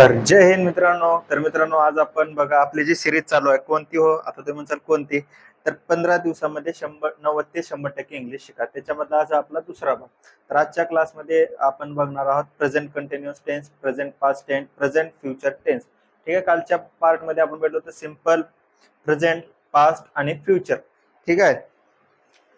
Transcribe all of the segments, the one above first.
तर जय हिंद मित्रांनो. तर मित्रांनो आज आपण बघा आपली जी सिरीज चालू आहे कोणती हो? आता तुम्ही म्हणसाल कोणती? तर पंधरा दिवसामध्ये शंभर नव्वद ते शंभर टक्के इंग्लिश शिका. त्याच्यामधला आज आपला दुसरा भाग. तर आजच्या क्लासमध्ये आपण बघणार आहोत present continuous tense present past tense present future tense ठीक आहे कालच्या पार्टमध्ये आपण भेटलो तर सिंपल प्रेझेंट पास्ट आणि फ्युचर ठीक आहे?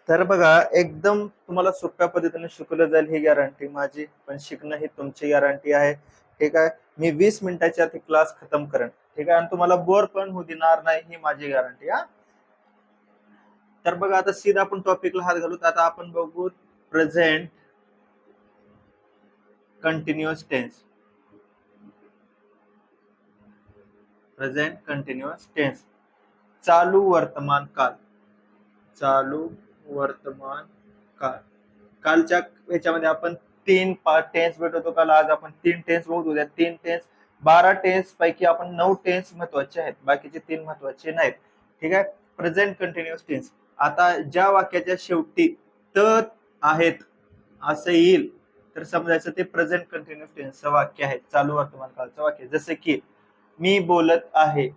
तर बघा एकदम तुम्हाला सोप्या पद्धतीने शिकवलं जाईल ही गॅरंटी माझी पण शिकणं ही तुमची गॅरंटी आहे. ठीक आहे? मी वीस मिनिटाच्या ते क्लास खतम करेन. ठीक आहे? आणि तुम्हाला बोर पण होऊ देणार नाही ही माझी गॅरंटी हा? तर बघा आता सीधा आपण टॉपिकला हात घालू. आता आपण बघू present continuous tense present continuous tense चालू वर्तमान काल. चालू वर्तमान काळ कालच्या याच्यामध्ये आपण तीन पाच टेन्स भेटत होतो काल आज आपण तीन टेन्स बघत उद्या तीन टेन्स बारा टेन्स पैकी आपण नऊ टेन्स महत्त्वाचे आहेत बाकीचे तीन महत्त्वाचे नाहीत. ठीक आहे? प्रेझेंट कंटिन्युअस टेन्स आता ज्या वाक्याच्या शेवटी त आहेत असं येईल तर समजायचं ते प्रेझेंट कंटिन्युअस टेन्सचं वाक्य आहे. चालू वर्तमान काळचं वाक्य. जसं की मी बोलत आहे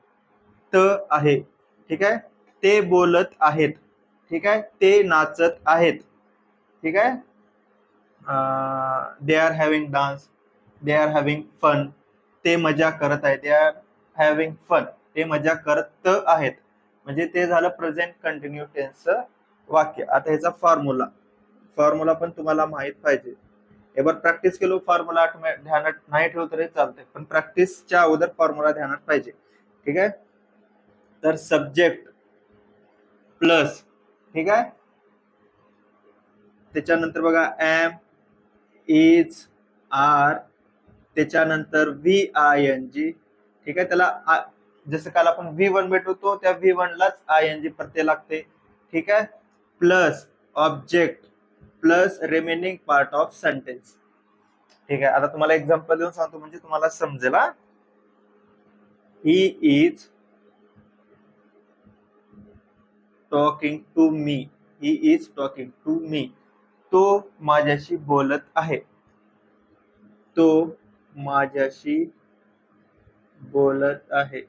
त आहे. ठीक आहे? ते बोलत आहेत. ठीक आहे? ते नाचत आहेत. ठीक आहे? They are having dance they are having fun ते मजा करत आहे दे आर हॅव्हिंग फन ते मजा करत आहेत. म्हणजे ते झालं प्रेझेंट कंटिन्यू टेन्सचं वाक्य. आता ह्याचा फॉर्म्युला फॉर्म्युला पण तुम्हाला माहीत पाहिजे. एबर प्रॅक्टिस केलो फॉर्म्युला ध्यानात नाही ठेवलं तरी चालते पण प्रॅक्टिसच्या अगोदर फॉर्म्युला ध्यानात पाहिजे. ठीक आहे? तर सब्जेक्ट प्लस ठीक आहे? त्याच्यानंतर बघा एम इज आर त्याच्यानंतर व्ही आय एन जी ठीक आहे? त्याला जसं काल आपण व्ही वन भेटवतो त्या व्ही वनलाच आय एन जी प्रत्यय लागते. ठीक आहे? Plus object plus remaining part of sentence ठीक आहे? आता तुम्हाला एक्झाम्पल देऊन सांगतो म्हणजे तुम्हाला समजेल he. Is talking to me he is talking to me तो माझ्याशी बोलत आहे. तो माझ्याशी बोलत आहे.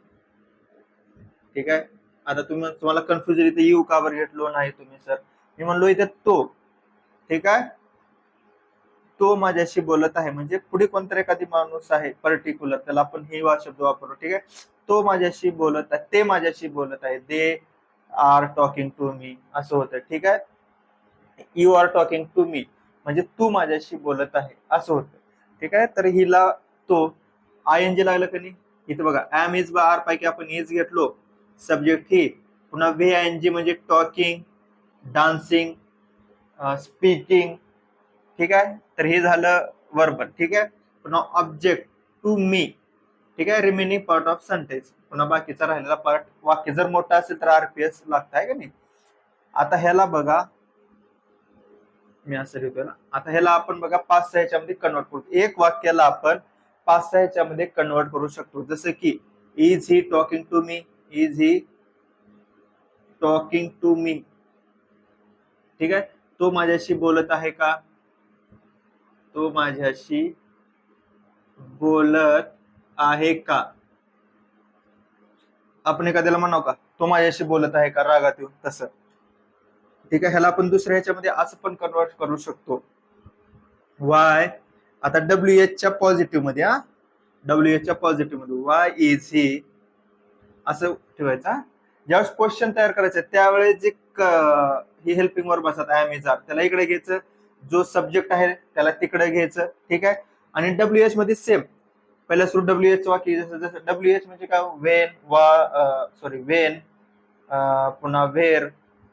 ठीक आहे? आता तुम्ही तुम्हाला कन्फ्युजन इथे यू का बरं? घेतलो नाही तुम्ही सर मी म्हणलो इथे तो. ठीक आहे? तो माझ्याशी बोलत आहे. म्हणजे पुढे कोणतरी एखादी माणूस आहे पर्टिक्युलर त्याला आपण हे शब्द वापरू ठीक आहे? तो माझ्याशी बोलत आहे. ते माझ्याशी बोलत आहे. They are talking to me असं होतं. ठीक आहे? You are talking to me म्हणजे तू माझ्याशी बोलत आहे. असं होतं. ठीक आहे? तर हिला तो आय एन जी लागलं का नाही? इथं बघा. एम इज बा आर पैकी आपण इज घेतलो. सब्जेक्ट ही पुन्हा व्ही आय एन जी म्हणजे टॉकिंग डान्सिंग स्पीकिंग ठीक आहे? तर हे झालं वर्बल ठीक आहे? पुन्हा ऑब्जेक्ट टू मी ठीक आहे? रिमेनिंग पार्ट ऑफ सेंटेन्स पुन्हा बाकीचा राहिलेला पार्ट वाक्य जर मोठा असेल तर आरपीएस लागत आहे का नाही? आता ह्याला बघा. मी असं लिहितोय ना. आता ह्याला आपण बघा पाच सहा ह्याच्यामध्ये कन्वर्ट करू. एक वाक्याला आपण पाच सहा ह्याच्यामध्ये कन्वर्ट करू शकतो. जसं की is he talking to me is he talking to me ठीक आहे? तो माझ्याशी बोलत आहे का? तो माझ्याशी बोलत आहे का? आपण एखाद्याला म्हणाव का? तो माझ्याशी बोलत आहे का? रागात येऊन. तसं. ठीक आहे ह्याला आपण दुसऱ्या ह्याच्यामध्ये असं पण कन्वर्ट करू शकतो. वाय आता डब्ल्यू एचच्या पॉझिटिव्हमध्ये हा? डब्ल्यू एचच्या पॉझिटिव्हमध्ये वाय इज ही असं ठेवायचं ज्यावेळेस क्वेश्चन तयार करायचं त्यावेळेस जे ही हेल्पिंग वर बसत आय एम इज आर त्याला इकडे घ्यायचं. जो सब्जेक्ट आहे त्याला तिकडे घ्यायचं ठीक आहे? आणि डब्ल्यू एच मध्ये सेम पहिला सुरू डब्ल्यू एच वाक्य जसं जसं डब्ल्यू एच म्हणजे काय? वेन वा सॉरी वेन पुन्हा वेर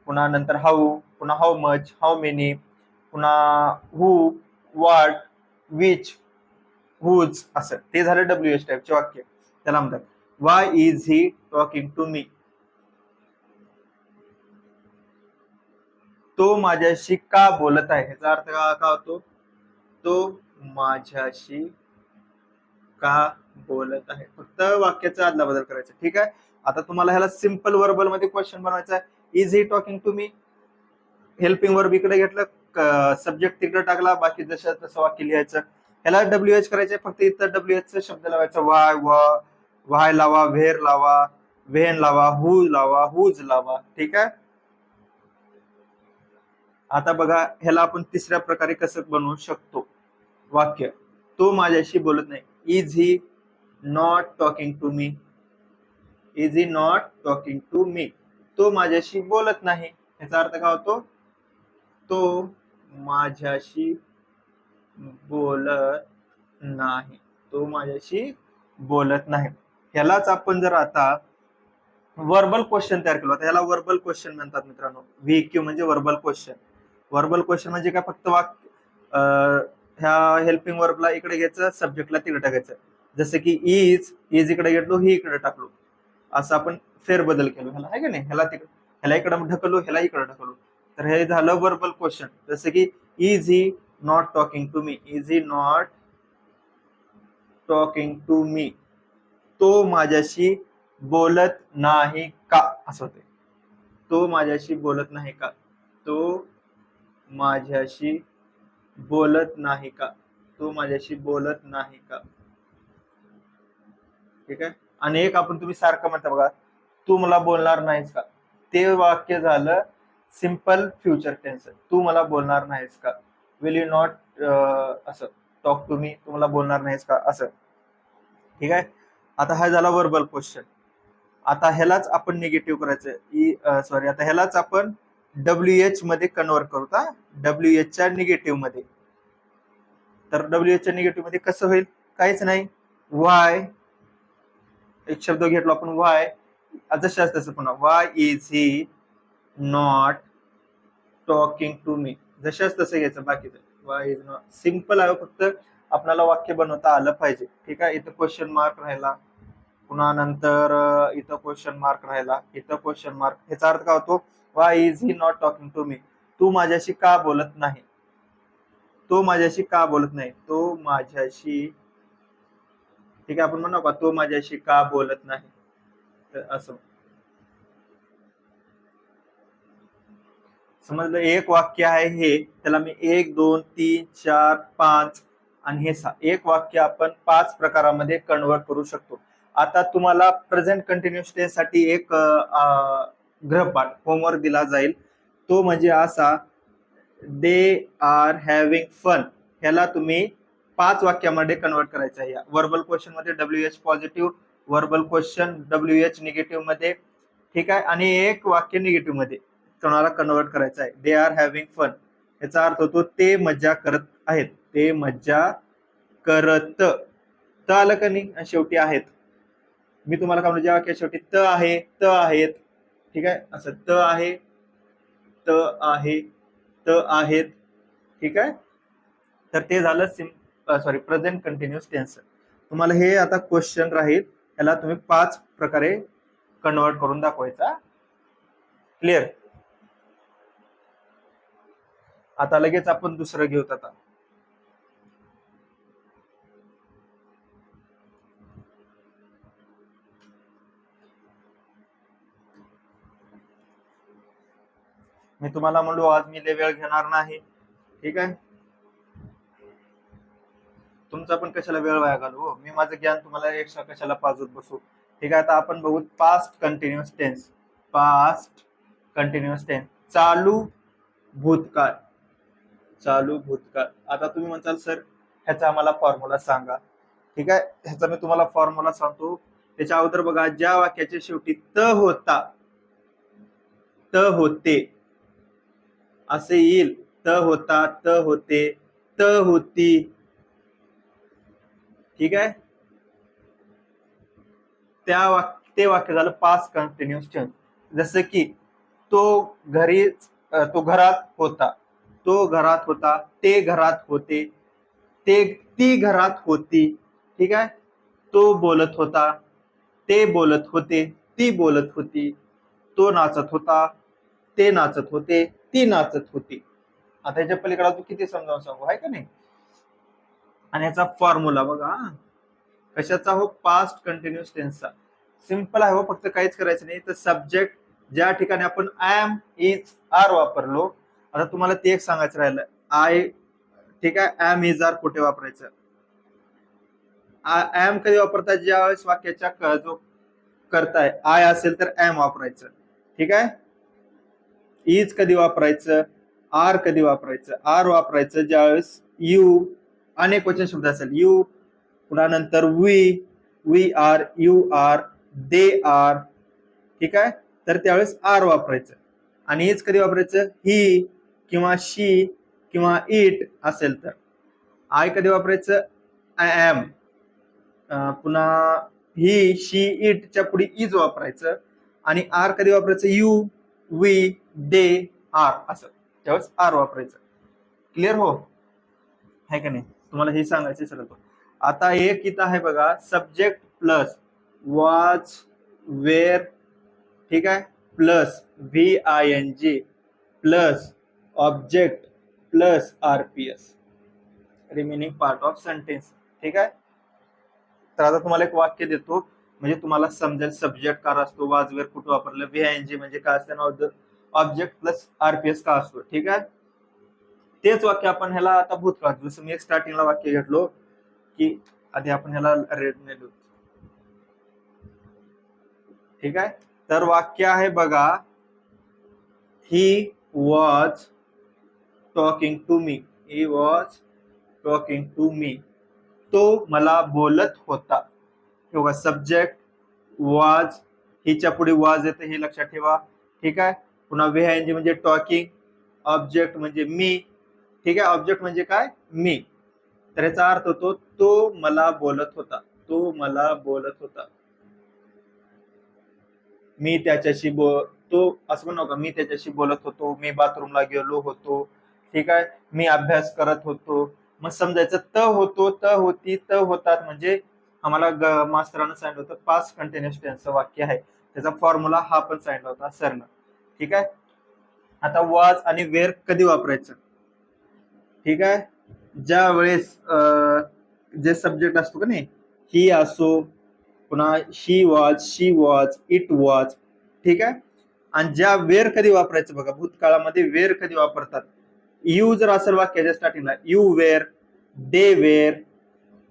पुन्हा नंतर हाऊ पुन्हा हाऊ मच हाऊ मेनी पुन्हा हू वाट विच हुज असं. ते झालं डब्ल्यू एच टाईपचे वाक्य. त्याला म्हणतात why is he talking to me तो माझ्याशी का बोलत आहे? ह्याचा अर्थ का का होतो? तो माझ्याशी का बोलत आहे? फक्त वाक्याचा आदला बदल करायचा. ठीक आहे? आता तुम्हाला ह्याला सिंपल वर्बलमध्ये क्वेश्चन बनवायचा आहे. Is he talking to me helping verb इकडे घेतलं. सब्जेक्ट तिकडे टाकला. बाकी जसं तसं वाक्य लिहायचं. ह्याला डब्ल्यू एच करायचे फक्त इथं डब्ल्यू एच शब्द लावायचा. वाय व वाय लावा व्हेर लावा व्हेन लावा हु लावा हुज लावा. ठीक आहे? आता बघा ह्याला आपण तिसऱ्या प्रकारे कसं बनवू शकतो? वाक्य. तो माझ्याशी बोलत नाही. Is he not talking to me is he not talking to me तो माझ्याशी बोलत नाही. याचा अर्थ काय होतो? तो माझ्याशी बोलत नाही. तो माझ्याशी बोलत नाही. ह्यालाच आपण जर आता वर्बल क्वेश्चन तयार केलं. होतं ह्याला वर्बल क्वेश्चन म्हणतात मित्रांनो. व्ही क्यू म्हणजे वर्बल क्वेश्चन वर्बल क्वेश्चन म्हणजे काय? फक्त वाक्य ह्या हेल्पिंग वर्बला इकडे घ्यायचं सब्जेक्टला तिकडे टाकायचं. जसं की इज इज इकडे घेतलो ही इकडे टाकलो. असं आपण फेरबदल केलो. ह्याला आहे का नाही? ह्याला तिकडे ह्याला इकडं ढकललो ह्याला इकडं ढकललो तर हे झालं वर्बल क्वेश्चन जसं की is he not talking to me is he not talking to me तो माझ्याशी बोलत नाही का? असं होते तो माझ्याशी बोलत नाही का? तो माझ्याशी बोलत नाही का? तो माझ्याशी बोलत नाही का? ठीक आहे? आणि एक आपण तुम्ही सारखं म्हणता बघा. तू मला बोलणार नाहीस का? ते वाक्य झालं सिंपल फ्युचर टेन्स तू मला बोलणार नाहीस का? विल यू नॉट असं टॉक टू मी तू मला बोलणार नाहीस का? असं. ठीक आहे? आता हा झाला वर्बल क्वेश्चन आता ह्यालाच आपण निगेटिव्ह करायचं सॉरी आता ह्यालाच आपण डब्ल्यू एच मध्ये कन्वर्ट करू का डब्ल्यू एच च्या निगेटिव्हमध्ये. तर डब्ल्यू एच च्या निगेटिव्हमध्ये कसं होईल? काहीच नाही. वाय एक शब्द घेतलो आपण वाय जसे तसं पुन्हा why is he not talking to me जशाच तसं घ्यायचं बाकीचं वाय इज नॉट सिंपल आहे फक्त आपल्याला वाक्य बनवता आलं पाहिजे ठीक आहे इथं क्वेश्चन मार्क राहिला पुन्हा नंतर इथं क्वेश्चन मार्क राहिला इथं क्वेश्चन मार्क ह्याचा अर्थ काय होतो why is he not talking to me तू माझ्याशी का बोलत नाही? तो माझ्याशी का बोलत नाही? तो माझ्याशी ठीक आहे? आपण म्हणू का? तो माझ्याशी का बोलत नाही? असं. समजलं? एक वाक्य आहे हे. त्याला मी एक दोन तीन चार पाच आणि हे सहा एक वाक्य आपण पाच प्रकारामध्ये कन्वर्ट करू शकतो. आता तुम्हाला प्रेझेंट कंटिन्युअस टेन्ससाठी एक अं, गृहपाठ होमवर्क दिला जाईल. तो म्हणजे असा दे आर हॅव्हिंग फन ह्याला तुम्ही पाच वाक्यामध्ये कन्वर्ट करायचं आहे. Verbal क्वेश्चनमध्ये W H positive verbal question W H निगेटिव्हमध्ये. ठीक आहे? आणि एक वाक्य निगेटिव्हमध्ये कोणाला कन्वर्ट करायचं आहे? दे आर हॅव्हिंग फन याचा अर्थ होतो ते मज्जा करत आहेत. ते मज्जा करत. त आलं का नाही? शेवटी आहेत. मी तुम्हाला काय म्हणजे वाक्य वाक्या शेवटी त आहे त आहेत. ठीक आहे? असं त आहे त आहे त आहेत. ठीक आहे? तर ते झालं sim sorry present continuous tense तुम्हाला हे आता क्वेश्चन राहील. याला तुम्ही पाच प्रकारे कन्वर्ट करून दाखवायचा. क्लिअर आता लगेच आपण दुसरं घेऊत आता. मी तुम्हाला म्हणलो आज मी लय वेळ घेणार नाही. ठीक आहे? तुमचा पण कशाला वेळ वाया घालू हो? मी माझं ज्ञान तुम्हाला एक्स्ट्रा कशाला पाजत बसू? ठीक आहे आता आपण बघू past continuous tense past continuous tense चालू भूतकाळ. चालू भूतकाळ. आता तुम्ही म्हणताल सर ह्याचा आम्हाला फॉर्म्युला सांगा. ठीक आहे ह्याचा मी तुम्हाला फॉर्म्युला सांगतो. त्याच्या अगोदर बघा ज्या वाक्याच्या शेवटी त होता त होते. असे येईल. त होता त होते त होती ठीक आहे? त्या वाक्य ते वाक्य झालं पास कंटिन्युअस टेन्स जसं की तो घरी तो घरात होता. तो घरात होता ते घरात होते ते ती घरात होती. ठीक आहे? तो बोलत होता ते बोलत होते ती बोलत होती. तो नाचत होता ते नाचत होते ती नाचत होती. आता याच्या पलीकडे तू किती समजावून सांगू? आहे का नाही? आणि याचा फॉर्म्युला बघा कशाचा हो? पास्ट कंटिन्युअस टेन्सचा सिंपल आहे हो फक्त काहीच करायचं नाही. तर सब्जेक्ट ज्या ठिकाणी आपण आय एम इज आर वापरलो आता तुम्हाला ते एक सांगायचं राहिलं. आय ठीक आहे? एम इज आर कुठे वापरायचं? आय एम कधी वापरतात ज्यावेळेस वाक्याच्या जो करताय आय असेल तर एम वापरायचं. ठीक आहे? इज कधी वापरायचं? आर कधी वापरायचं? आर वापरायचं ज्यावेळेस यू अनेक वचन शब्द असेल. यू पुन्हा नंतर we we are you are they are ठीक आहे? तर त्यावेळेस आर वापरायचं. आणि हेच कधी वापरायचं? ही किंवा शी किंवा इट असेल तर. आय कधी वापरायचं? आय एम पुन्हा ही शी इटच्या पुढे इज वापरायचं. आणि आर कधी वापरायचं? यू वी दे आर असं. त्यावेळेस आर वापरायचं. क्लिअर हो? आहे का नाही? तुम्हाला हे सांगायचं सर आता एक इथं आहे बघा सब्जेक्ट प्लस वॉच वेअर ठीक आहे? Plus V I N G plus object plus R P S remaining part of sentence ठीक आहे? तर आता तुम्हाला एक वाक्य देतो. म्हणजे तुम्हाला समजेल सब्जेक्ट का असतो वाजवेर कुठं वापरलं? व्ही आय एन जी म्हणजे काय असतं? Object plus R P S का असतो? ठीक आहे? तेच वाक्य आपण ह्याला आता भूतकाळ जसं मी एक स्टार्टिंगला वाक्य घेतलो की आधी आपण ह्याला रेड नेलो ठीक आहे? तर वाक्य आहे बघा he was talking to me he was talking to me तो मला बोलत होता. किंवा सब्जेक्ट वाज हिच्या पुढे वाज येते हे लक्षात ठेवा. ठीक आहे? पुन्हा व्ही म्हणजे टॉकिंग ऑब्जेक्ट म्हणजे मी ठीक आहे ऑब्जेक्ट म्हणजे काय? मी. तर याचा अर्थ होतो तो मला बोलत होता. तो मला बोलत होता. मी त्याच्याशी बो तो असं म्हणू का मी त्याच्याशी बोलत होतो मी बाथरूमला गेलो होतो ठीक आहे मी अभ्यास करत होतो. मग समजायचं त होतो त होती त होतात म्हणजे आम्हाला मास्टरांना मास्तरानं सांगितलं होतं पाच कंटिन्युअस टेन्सचं वाक्य आहे. त्याचा फॉर्म्युला हा पण सांगितला होता सरनं. ठीक आहे? आता वाज आणि वेर कधी वापरायचं? ठीक आहे? ज्या वेळेस जे सब्जेक्ट असतो का नाही ही असो पुन्हा she was she was it was ठीक आहे? आणि ज्या वेर कधी वापरायचं बघा भूतकाळामध्ये वेर कधी वापरतात? यू जर असेल वाक्याच्या स्टार्टिंगला यू वेर दे वेर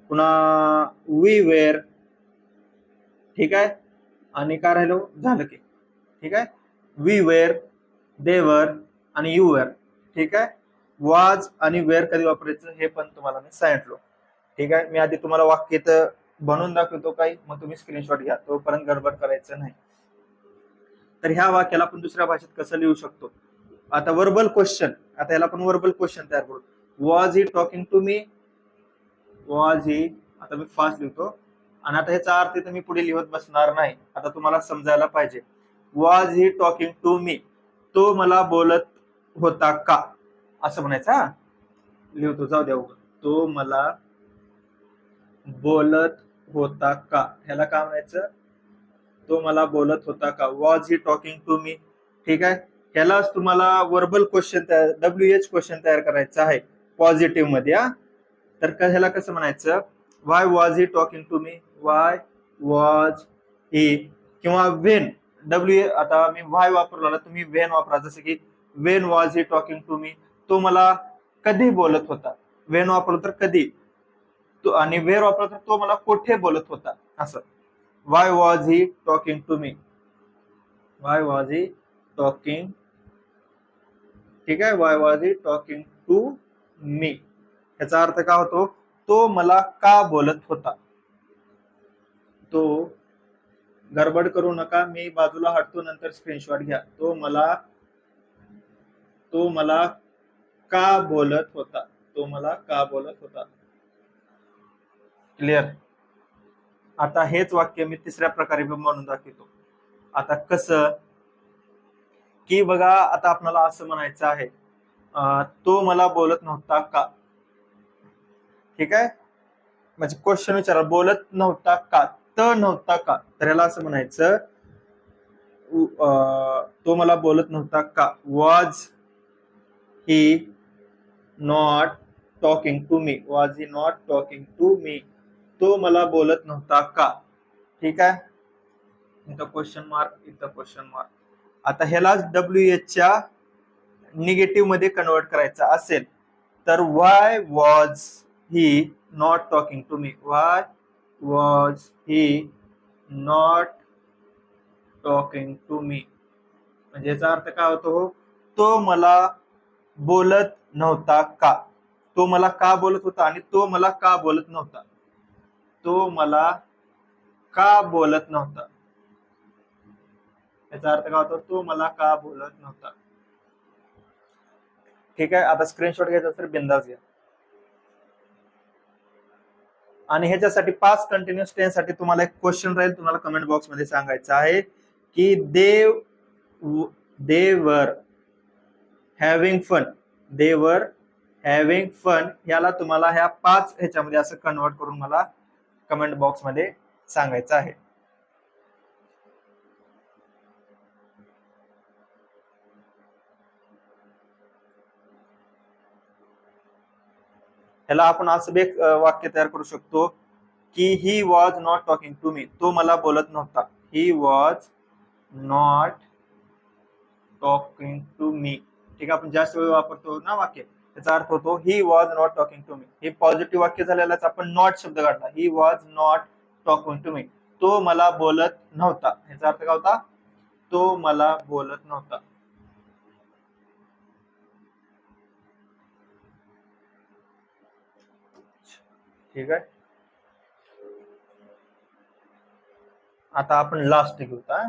पुन्हा वी वेर ठीक आहे? आणि काय राहिलो? झालं की ठीक आहे? वी वेर दे वर आणि यू वेर ठीक आहे? वाज आणि वेअर कधी वापरायचं हे पण तुम्हाला मी सांगितलो. ठीक आहे? मी आधी तुम्हाला वाक्य तर बनवून दाखवतो काही मग तुम्ही स्क्रीनशॉट घ्या. तोपर्यंत गडबड करायचं नाही. तर ह्या वाक्याला आपण दुसऱ्या भाषेत कसं लिहू शकतो? आता वर्बल क्वेश्चन आता याला आपण वर्बल क्वेश्चन तयार करू. Was he talking to me was he आता मी फास्ट लिहितो. आणि आता ह्याचा अर्थ तुम्ही मी पुढे लिहत बसणार नाही. आता तुम्हाला समजायला पाहिजे. Was he talking to me तो मला बोलत होता का? असं म्हणायचं हा? लिहतो जाऊ द्या. तो मला बोलत होता का? ह्याला काय म्हणायचं? तो मला बोलत होता का? Was he talking to me ठीक आहे? ह्यालाच तुम्हाला वर्बल क्वेश्चन तयार डब्ल्यू एच क्वेश्चन तयार करायचं आहे पॉझिटिव्हमध्ये हा? तर ह्याला कसं म्हणायचं? Why was he talking to me why was he किंवा वेन डब्ल्यू आता मी वाय वापरला तुम्ही वेन वापरा. जसं की when was he talking to me तो मला कधी बोलत होता? वेन वापरलं तर कधी? तो आणि वेर वापरला तर तो मला कुठे बोलत होता? असं. Why was he talking to me why was he talking ठीक आहे? Why was he talking to me याचा अर्थ काय होतो? तो मला का बोलत होता? तो गडबड करू नका मी बाजूला हटतो नंतर स्क्रीनशॉट घ्या. तो मला तो मला का बोलत होता? तो मला का बोलत होता? क्लिअर आता हेच वाक्य मी तिसऱ्या प्रकारे म्हणून दाखवतो. आता कसं? की बघा आता आपल्याला असं म्हणायचं आहे तो मला बोलत नव्हता का? ठीक आहे? म्हणजे क्वेश्चन विचारा बोलत नव्हता का? त नव्हता का? तर याला असं म्हणायचं अं, तो मला बोलत नव्हता का? Was he not talking to me was he not talking to me तो मला बोलत नव्हता का? ठीक आहे? इथं क्वेश्चन मार्क इथं क्वेश्चन मार्क आता ह्यालाच डब्ल्यू एचच्या निगेटिव्हमध्ये कन्वर्ट करायचा असेल तर why was he not talking to me why was he not talking to me म्हणजे याचा अर्थ काय होतो? तो मला बोलत नव्हता का? तो मला का बोलत होता आणि तो मला का बोलत नव्हता? तो मला का बोलत नव्हता? याचा अर्थ काय होतो? तो मला का बोलत नव्हता? ठीक आहे आता स्क्रीनशॉट घ्यायचा तर बिंदास घ्या. आणि ह्याच्यासाठी पाच कंटिन्युअस टेन्ससाठी तुम्हाला एक क्वेश्चन राहील तुम्हाला कमेंट बॉक्समध्ये सांगायचं आहे की they they're having fun they're having fun याला तुम्हाला ह्या पाच ह्याच्यामध्ये असं कन्वर्ट करून मला कमेंट बॉक्समध्ये सांगायचं आहे. ह्याला आपण असं एक वाक्य तयार करू शकतो की he was not talking to me तो मला बोलत नव्हता. He was not talking to me ठीक आहे आपण जास्त वेळ वापरतो ना वाक्य त्याचा अर्थ होतो he was not talking to me हे पॉझिटिव्ह वाक्य झालेलाच आपण नॉट शब्द काढला. He was not talking to me तो मला बोलत नव्हता. याचा अर्थ काय होता? तो मला बोलत नव्हता. ठीक आहे? आता आपण लास्ट घेऊता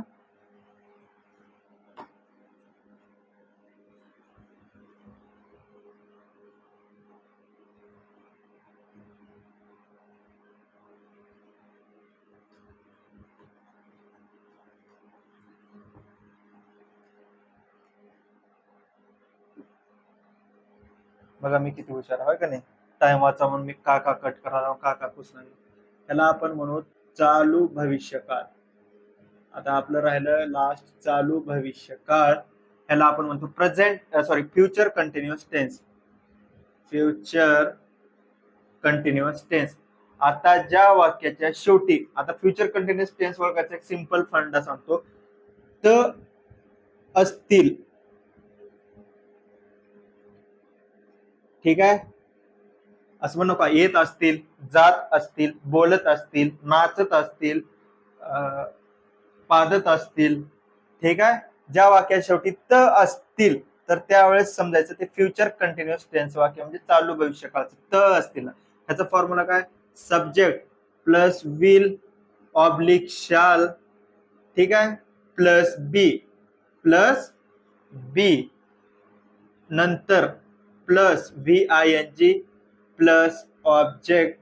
बघा मी किती हुशार आहे का नाही? टाइम वाचा म्हणून मी का का कट करायला का का पुसणार. त्याला आपण म्हणू चालू भविष्यकाळ. आता आपलं राहिलं लास्ट चालू भविष्यकाळ. ह्याला आपण म्हणतो present sorry future continuous tense future continuous tense आता ज्या वाक्याच्या शेवटी आता फ्युचर कंटिन्युअस टेन्स वर्गाचा एक सिंपल फंडा सांगतो. तर असतील ठीक आहे? असं म्हणू का येत असतील जात असतील बोलत असतील नाचत असतील पादत असतील ठीक आहे? ज्या वाक्या शेवटी त असतील तर त्यावेळेस समजायचं ते फ्युचर कंटिन्युअस टेन्स वाक्य म्हणजे चालू भविष्यकाळचं त असतील. ह्याचा फॉर्म्युला काय? सब्जेक्ट प्लस विल ऑब्लिक शाल ठीक आहे? प्लस बी प्लस बी नंतर plus V I N G plus object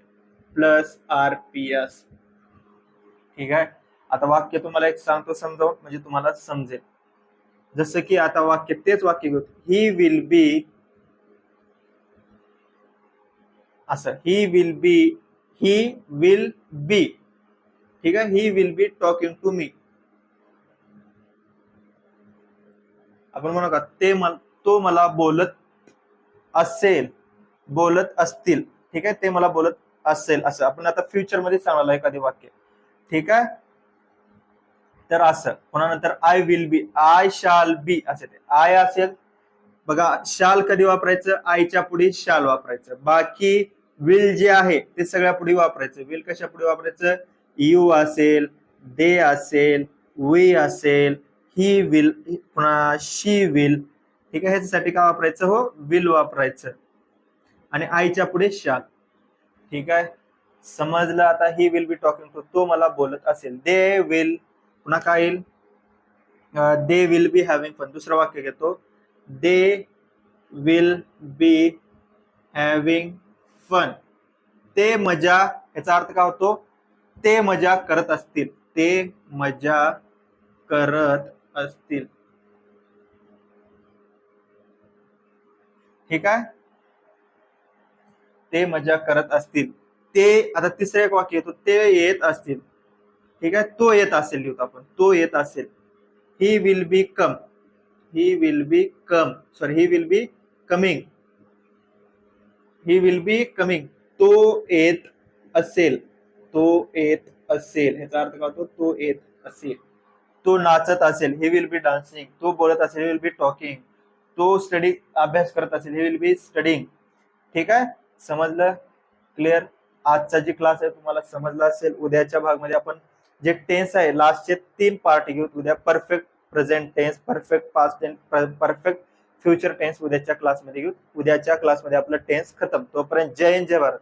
plus R P S. ठीक आहे? आता वाक्य तुम्हाला एक सांगतो समजावून म्हणजे तुम्हाला समजेल. जसं की आता वाक्य तेच वाक्य घेऊ. ही विल बी असं. ही will B he will be ठीक आहे? He will be talking to me आपण म्हणू का ते मला तो मला बोलत असेल बोलत असतील. ठीक आहे? ते मला बोलत असेल असं. आपण आता फ्युचरमध्ये सांगणार एखादी वाक्य. ठीक आहे? तर असं. पुन्हा नंतर I will B I shall be असे ते. आय असेल. बघा शाल कधी वापरायचं? आयच्या पुढे शाल वापरायचं. बाकी विल जे आहे ते सगळ्या पुढे वापरायचं. विल कशा पुढे वापरायचं? यू असेल दे असेल वी असेल ही विल पुन्हा शी विल ठीक आहे? ह्याच्यासाठी काय वापरायचं? हो विल वापरायचं. आणि आईच्या पुढे शाल ठीक आहे? समजलं? आता he will be talking to तो मला बोलत असेल. दे विल पुन्हा काय येईल they will be having fun दुसरं वाक्य घेतो. They will be having fun ते मजा याचा अर्थ काय होतो? ते मजा करत असतील. ते मजा करत असतील. ठीक आहे ते मजा करत असतील. ते आता तिसरं एक वाक्य येतो ते येत असतील. ठीक आहे तो येत असेल लिहितो आपण. तो येत असेल. He will be come he will be come sorry he will be coming he will be coming तो येत असेल. तो येत असेल. ह्याचा अर्थ काय होतो? तो येत असेल. तो नाचत असेल. ही विल बी डान्सिंग तो बोलत असेल. ही विल बी टॉकिंग तो स्टडी अभ्यास करत असेल. ही विल बी स्टडिंग ठीक आहे? समजलं? क्लिअर आजचा जी क्लास आहे तुम्हाला समजला असेल. उद्याच्या भागमध्ये आपण जे टेन्स आहे लास्टचे तीन पार्ट घेऊ उद्या perfect present tense perfect past tense perfect future tense उद्याच्या क्लासमध्ये घेऊ उद्याच्या क्लासमध्ये आपलं टेन्स खतम. तोपर्यंत जय हिंद जय भारत.